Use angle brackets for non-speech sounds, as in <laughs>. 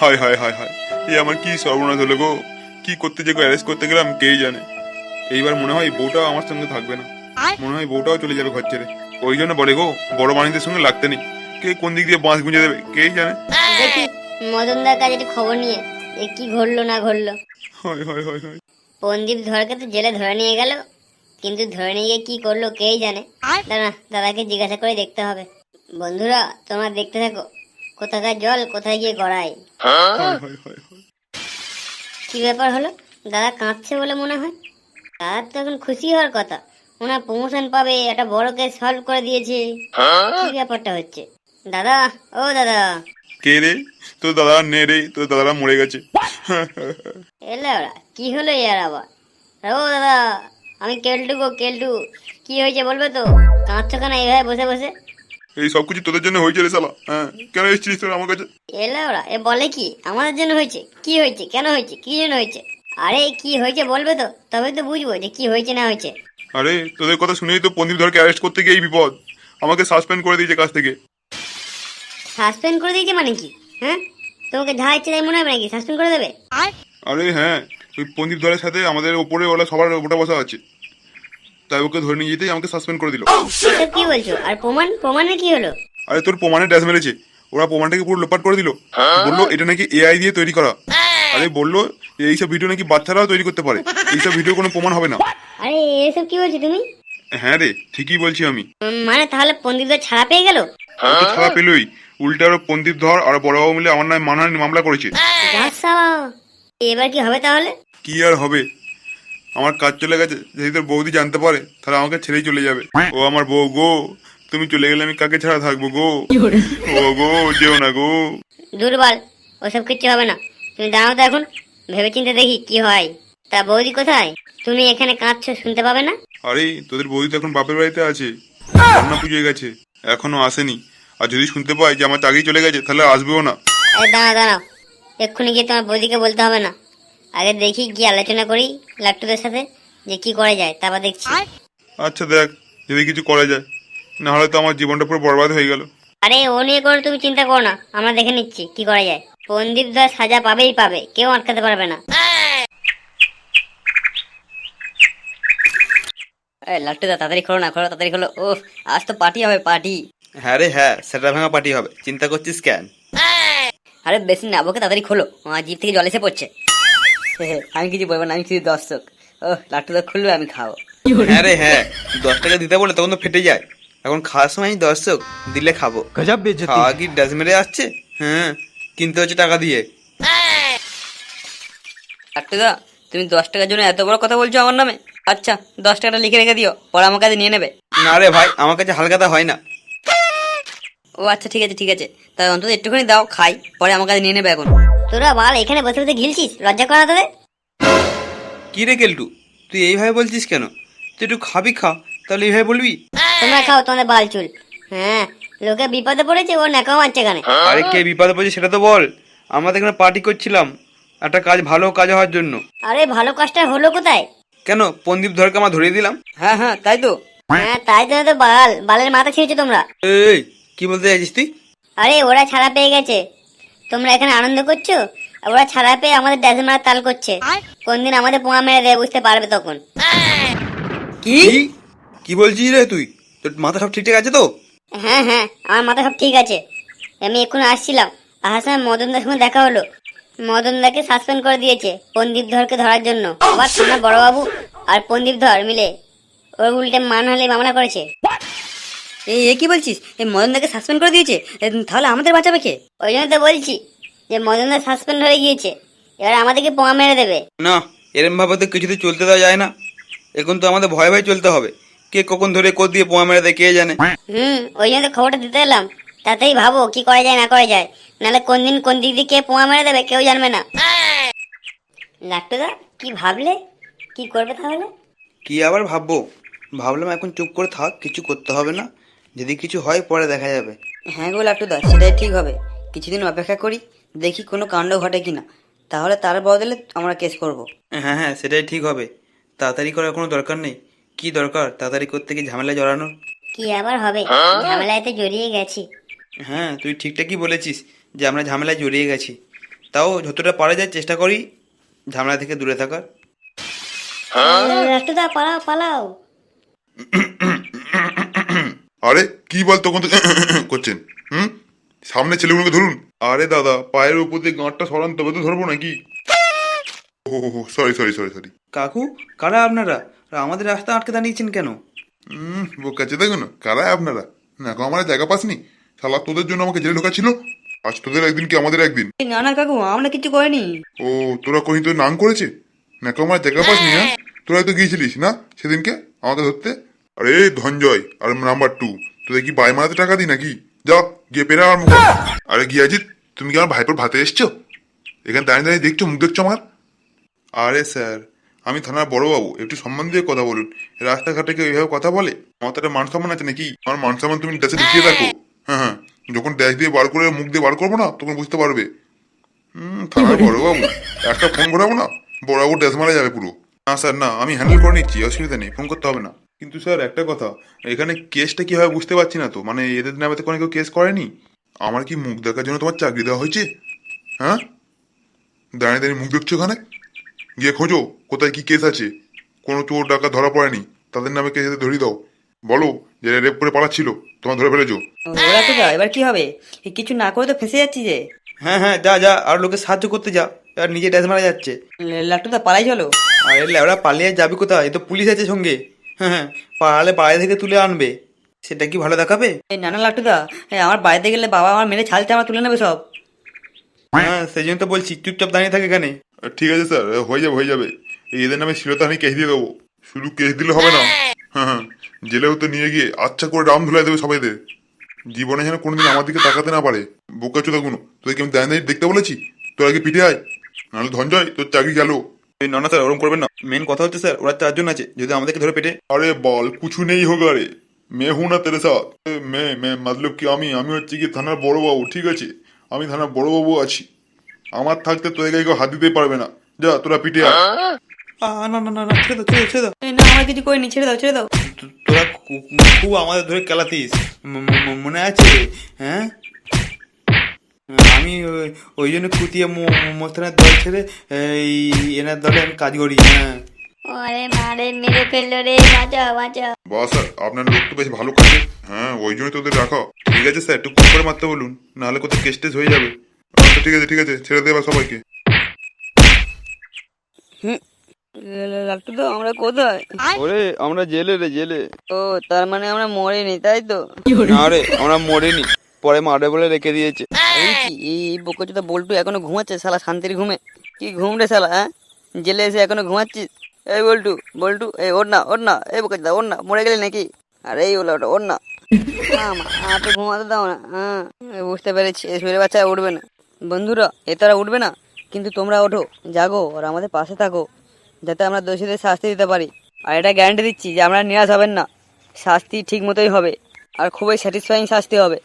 হায় হায় হায় হায়। এ আমার কি সর্বনাশ হলো গো? কি করতে যে অ্যারেস্ট করতে গেলাম কেই জানে? এইবার মনে হয় বউটাও আমার সঙ্গে থাকবে না। মনে হয় বউটাও চলে যাবে ঘর ছেড়ে। ওই জন্য বলে গো বড় মানুষদের সঙ্গে লাগতে নেই। কে কোন দিক দিয়ে বাঁশ গুঁজে দেবে কেই জানে? দেখি মদনদার কাছে একটু খবর নিয়ে যে কি ঘটলো না ঘটলো। হয় হয় হয় হয়। পন্দীপ ধরকে তো জেলে ধরে নিয়ে গেল কিন্তু ধরে নিয়ে গিয়ে কি করল কেই জানে? দাঁড়া দাদাকে জিজ্ঞাসা করে দেখতে হবে। বন্ধুরা তোমরা দেখতে থাকো। কোথাকার জল কোথায় গিয়ে গড়াই? হয়? হয় হয় হয় কি ব্যাপার হলো? দাদা কাঁদছে বলে মনে হয়? দাদার তো এখন খুশি হওয়ার কথা। ওনার প্রমোশন পাবে একটা বড় কেস সলভ করে দিয়েছে। কি ব্যাপারটা হচ্ছে? দাদা ও দাদা। কে রে? তোর দাদা নে রে তোর দাদারা মরে গেছে। এলে ওরা কি হলো ইয়ার আবার? ও দাদা আমি কেলটু গো কেলটু। কি হয়েছে বলবে তো? কাঁদছো কেন এইভাবে বসে বসে? এই সব কিছু তোদের জন্য হয়েছে রে শালা। হ্যাঁ কেন এসেছিস তোর আমার কাছে? এলে ওরা এ বলে কি? আমাদের জন্য হয়েছে। কি হয়েছে? কেন হয়েছে? কি জন্য হয়েছে? আরে কি হয়েছে বলবে তো? তবে তো বুঝব যে কি হয়েছে না হয়েছে। আরে তোদের কথা শুনেই তো পন্দীপ ধরকে অ্যারেস্ট করতে গিয়ে এই বিপদ। আমাকে সাসপেন্ড করে দিয়েছে কাছ থেকে। সাসপেন্ড করে দিয়েছে মানে কি? হ্যাঁ? তোমাকে যা ইচ্ছে তাই মনে হবে নাকি? সাসপেন্ড করে দেবে? আরে? হ্যাঁ ওই পন্দীপ ধরের সাথে আমাদের ওপরে ওরা সবার ওটা বসা আছে। তাই ওকে ধরে নিয়ে যেতেই আমাকে সাসপেন্ড করে দিল। এসব কি বলছো? আর প্রমাণ প্রমাণে কি হলো? আরে তোর প্রমাণে ড্যাশ মেরেছে। ওরা প্রমাণটাকে পুরো লোপাট করে দিল। বলল এটা নাকি এআই দিয়ে তৈরি করা। আরে বলল এইসব ভিডিও নাকি বাচ্চারাও তৈরি করতে পারে। এইসব ভিডিও কোনো প্রমাণ হবে না। আরে এসব কি বলছো তুমি? হ্যাঁ রে ঠিকই বলছি আমি। মানে তাহলে পন্ডিতদের ছাড়া পেয়ে গেল? তো ছাড়া পেলই। উল্টে আরও পন্দীপ ধর আর বড় বড়বাবু মিলে আমার নামে মানহানি মামলা করেছে। এবার কি হবে তাহলে? কি আর হবে? আমার কাজ চলে গেছে যদি তোর বৌদি জানতে পারে তাহলে আমাকে ছেড়েই চলে যাবে। ও আমার বউ গো তুমি চলে গেলে আমি কাকে ছাড়া থাকব গো? ও গো যেও না গো। দুর্বল ওসব কিচ্ছু হবে না। তুমি দাঁড়াও তো এখন ভেবে চিন্তে দেখি কি হয়। তা বৌদি কোথায়? তুমি এখানে কাঁদছো শুনতে পাবে না? আরে তোদের বৌদি তো এখন বাপের বাড়িতে আছে। রান্না পুজোয় গেছে এখনও আসেনি। আর যদি শুনতে পাই যে আমার চাকরি চলে গেছে তাহলে আসবেও না। আরে দাঁড়াও দাঁড়াও। এক্ষুনি গিয়ে তোমার বৌদিকে বলতে হবে না। আগে দেখি গিয়ে আলোচনা করি লাট্টুদের সাথে যে কি করা যায় তারপর দেখছি। আচ্ছা দেখ যদি কিছু করা যায় না হলে তো আমার জীবনটা পুরো বরবাদ হয়ে গেল। আরে ও নিয়ে কোনো তুমি চিন্তা করো না আমরা দেখে নিচ্ছি কি করা যায়। পন্দীপ ধর সাজা পাবেই পাবে কেউ আটকাতে পারবে না। এই লাট্টুদা তাড়াতাড়ি খোলো না খোলো তাড়াতাড়ি খোলো ও আজ তো পার্টি হবে পার্টি। হ্যাঁ রে হ্যাঁ সেটা ভাঙা পার্টি হবে চিন্তা করছিস কেন? আরে বেশি না ওকে তাড়াতাড়ি খোলো আমার জিভ থেকে জল এসে পড়ছে। <laughs> আমি কিছু বলব না আমি কিছু দর্শক। ও লাট্টুদা খুলবে আমি খাব। হ্যাঁ রে হ্যাঁ। দশ টাকা দিতে বলে তখন তো ফেটে যায়। এখন খাওয়ার সময় দর্শক দিলে খাব। গজব বেজে খাওয়া কি মেরে আসছে? হ্যাঁ কিনতে হচ্ছে টাকা দিয়ে। লাট্টুদা তুমি দশ টাকার জন্য এত বড় কথা বলছো আমার নামে? আচ্ছা দশ টাকাটা লিখে রেখে দিও পরে আমার কাছে নিয়ে নেবে। না রে ভাই আমার কাছে হালকাতা হয় না। ও আচ্ছা ঠিক আছে ঠিক আছে। তাই অন্তত একটুখানি দাও খাই পরে আমার কাছে নিয়ে নেবে এখন। তোরা বাল এখানে বসে বসে ঘিলছিস? লজ্জা করা তোদের? কি রে কেলটু তুই এইভাবে বলছিস কেন? তুই একটু খাবি খা তাহলে এইভাবে বলবি? তোমরা খাও তোমাদের বাল চুল। হ্যাঁ লোকে বিপদে পড়েছে ও নেকাও মারছে এখানে। আরে কে বিপদে পড়েছে সেটা তো বল। আমরা তো এখানে পার্টি করছিলাম একটা কাজ ভালো কাজ হওয়ার জন্য। আরে ভালো কাজটা হলো কোথায়? কেন? পন্দীপ ধরকে আমরা ধরিয়ে দিলাম। হ্যাঁ হ্যাঁ তাই তো। হ্যাঁ তাই জন্য তো বাল। বালের মাথা ছিঁড়েছো তোমরা। এই কি বলতে চাইছিস তুই? আরে ওরা ছাড়া পেয়ে গেছে। তোমরা এখানে আনন্দ করছ? আর ওরা ছাড়া পেয়ে আমাদের ড্যাসে মারা তাল করছে। কোনদিন আমাদের পোঙা মেরে দেবে বুঝতে পারবে তখন। কি? কি? বলছিস রে তুই? তোর মাথা সব ঠিকঠাক আছে তো? হ্যাঁ হ্যাঁ আমার মাথা সব ঠিক আছে। আমি এক্ষুনি আসছিলাম। আসার সময় মদনদার সঙ্গে দেখা হলো। মদনদাকে সাসপেন্ড করে দিয়েছে পন্দীপ ধরকে ধরার জন্য। আবার থানা বড়বাবু আর পন্দীপ ধর মিলে। ওর উল্টে মানহানি মামলা করেছে। এ কি বলছিস? এই মদনদাকে সাসপেন্ড করে দিয়েছে? তাহলে আমাদের বাঁচাবে কে? ওই জন্য তো বলছি যে মদনদা সাসপেন্ড হয়ে গিয়েছে। এবার আমাদেরকে পোঙা মেরে দেবে। না এরম ভাবে তো কিছুতে চলতে দেওয়া যায় না। এখন তো আমাদের ভয় ভয় চলতে হবে। কে কখন ধরে কোদ দিয়ে পোয়া মেরে দেয় কে জানে? হুম ওই জন্য তো খবরটা দিতে এলাম। তাতেই ভাবো কি করা যায় না করা যায়। নাহলে কোন দিন কোন দিক দিয়ে কে পোঙা মেরে দেবে কেউ জানবে না। লাট্টুদা কি ভাবলে? কি করবে তাহলে? কি আবার ভাববো? ভাবলাম এখন চুপ করে থাক কিছু করতে হবে না। যদি কিছু হয় পরে দেখা যাবে। হ্যাঁ গো লাট্টুদা সেটাই ঠিক হবে। কিছুদিন অপেক্ষা করি দেখি কোনো কাণ্ড ঘটে কিনা। তাহলে তার বদলে আমরা কেস করব। হ্যাঁ হ্যাঁ সেটাই ঠিক হবে। তাড়াতাড়ি করার কোনো দরকার নেই। কি দরকার? তাড়াতাড়ি করতে কি ঝামেলা জড়ানো। কি আবার হবে? ঝামেলায় তো জড়িয়ে গেছি। হ্যাঁ তুই ঠিকঠাকই বলেছিস যে আমরা ঝামেলায় জড়িয়ে গেছি? তাও যতটা পারা যায় চেষ্টা করি ঝামেলা থেকে দূরে থাকার। লাট্টুদা পালাও পালাও। <coughs> আরে কি বল তখন তো <coughs> করছেন? হুম? সামনে ছেলেগুলোকে ধরুন। আরে দাদা পায়ের উপর দিয়ে গাঁটটা সরান তবে তো ধরবো নাকি? ও সরি সরি সরি সরি কাকু কারা আপনারা? আর আমাদের রাস্তা আটকে দাঁড়িয়েছেন কেন? হুম বোকাচ্ছে দেখো না কারা আপনারা? না গো আমার জায়গা পাসনি। শালা তোদের জন্য আমাকে জেলে ঢোকা ছিল আজ তোদের একদিন কি আমাদের একদিন? না না কাকু আমরা কিছু করিনি। ও তোরা কহি তোর নাম করেছে? নাকি আমার জায়গা পাসনি হ্যাঁ? তোরা তো গিয়েছিলিস না? সেদিনকে আমাকে ধরতে? আরে ধনজয়, আর নাম্বার টু তোদের কি বাই মারাতে টাকা দিই নাকি? যাও গিয়ে পেরে আমার মুখ। আরে গিয়াজিৎ তুমি কি আমার ভাইপোর ভাতে এসছো? এখানে দাঁড়িয়ে দাঁড়িয়ে দেখছ, মুখ দেখছ আমার? আরে স্যার, আমি থানার বড়বাবু, একটু সম্মান দিয়ে কথা বলুন। রাস্তাঘাটে কেউ এইভাবে কথা বলে? আমার তো একটা মান সম্মান আছে নাকি? আমার মান সম্মান তুমি দেশে ঢুকিয়ে রাখো হ্যাঁ হ্যাঁ যখন ড্যাশ দিয়ে বার করে, মুখ দিয়ে বার করব না, তখন বুঝতে পারবে। হুম, থানার বড়বাবু, একটা ফোন ঘোরাবো না? বড়বাবু ড্যাশ মারা যাবে পুরো। না স্যার, না, আমি হ্যান্ডেল করে নিচ্ছি, অসুবিধা নেই ফোন করতে হবে না। কিন্তু স্যার একটা কথা এখানে কেসটা কি হয় বুঝতে পারছি না তো? মানে এদের নামে তো কোনো কেউ কেস করেনি? আমার কি মুখ দেখার জন্য তোমার চাকরি দেওয়া হয়েছে? হ্যাঁ? দাঁড়িয়ে দাঁড়িয়ে মুখ দেখছ ওখানে গিয়ে খোঁজো কোথায় কি কেস আছে। কোনো চোর ডাকা ধরা পড়েনি। তাদের নামে কেস ধরিয়ে দাও। বলো যে রেপ করে পালাচ্ছিল তোমার ধরে ফেলেছো। ওরা তো যা এবার কি হবে? কিছু না করে তো ফেসে যাচ্ছি যে। হ্যাঁ হ্যাঁ যা যা আর লোকে সাহায্য করতে যা। আর নিজে ড্যাস মারা যাচ্ছে। লাট্টুদা পালাই চলো। আরে ল্যাবড়া পালিয়ে যাবে কোথায়? এ তো পুলিশ আছে সঙ্গে। হ্যাঁ হ্যাঁ পালালে বাইরে থেকে তুলে আনবে। সেটা কি ভালো দেখাবে? এই নানা লাট্টুদা এই আমার বাড়িতে গেলে বাবা আমার মেরে ছালতে আমার তুলে নেবে সব। হ্যাঁ সেই জন্য তো বলছি চুপচাপ দাঁড়িয়ে থাকে এখানে। ঠিক আছে স্যার হয়ে যাবে হয়ে যাবে। এদের নামে শিরতা আমি কেস দিয়ে দেবো। শুধু কেস দিলে হবে না। হ্যাঁ হ্যাঁ জেলেও তো নিয়ে গিয়ে আচ্ছা করে রাম ধুলাই দেবে সবাইদের। জীবনে যেন কোনোদিন আমার দিকে তাকাতে না পারে। বোকা চোদা গুলো তোদেরকে আমি দাঁড়িয়ে দাঁড়িয়ে দেখতে বলেছি? তোর আগে পিঠে আয়? নাহলে ধনজয় তোর চাকরি গেল। না স্যার ওরকম করবেন না। মেন কথা হচ্ছে স্যার ওরা চারজন আছে যদি আমাদেরকে ধরে পেটে। আরে বল কিছু নেই হোক আরে। হু না তেরে মতলব কি আমি? আমি হচ্ছে কি থানার ঠিক আছে? আমি থানার আছি। আমার থাকতে তোদের কেউ হাত দিতে পারবে না। যা তোরা পিটে না না না না ছেড়ে দাও ছেড়ে না আমার কিছু করিনি ছেড়ে দাও ছেড়ে দাও। তোরা খুব আমাদের ধরে খেলাতিস মনে আছে? হ্যাঁ? আমি ওই- জন্য খুঁটিয়ে মোস্তানের দল ছেড়ে এই এনার দলে আমি কাজ করি হ্যাঁ। আরে মারে মেরে ফেলল রে বাঁচাও বাঁচাও বাস স্যার আপনার লোক তো বেশ ভালো কাজে হ্যাঁ ওই জন্যই তোদের রাখা। ঠিক আছে স্যার একটু কম করে মারতে বলুন নাহলে কোথাও কেস টেস হয়ে যাবে। আচ্ছা ঠিক আছে ঠিক আছে ছেড়ে দেবা সবাইকে। লাট্টুদা আমরা কোথায়? ওরে আমরা জেলে রে জেলে। ও তার মানে আমরা মরিনি তাই তো? না রে আমরা মরিনি পরে মারবে বলে রেখে দিয়েছে। এই কি এই বকচোদা বল্টু এখনও ঘুমাচ্ছে শালা শান্তির ঘুমে। কি ঘুম রে শালা হ্যাঁ? জেলে এসে এখনও ঘুমাচ্ছিস? এই বল্টু বল্টু এই ওর না ওর না এই বকচোদা ওর না মরে গেলি নাকি? আরে এই ওলা ওটা ওর না আর তো ঘুমাতে দাও না হ্যাঁ? বুঝতে পেরেছি শরীরে বাচ্চা উঠবে না। বন্ধুরা এ তারা উঠবে না কিন্তু তোমরা ওঠো জাগো আর আমাদের পাশে থাকো যাতে আমরা দোষীদের শাস্তি দিতে পারি। আর এটা গ্যারান্টি দিচ্ছি যে আমরা নিরাশ হবেন না শাস্তি ঠিক মতোই হবে আর খুবই স্যাটিসফাইং শাস্তি হবে।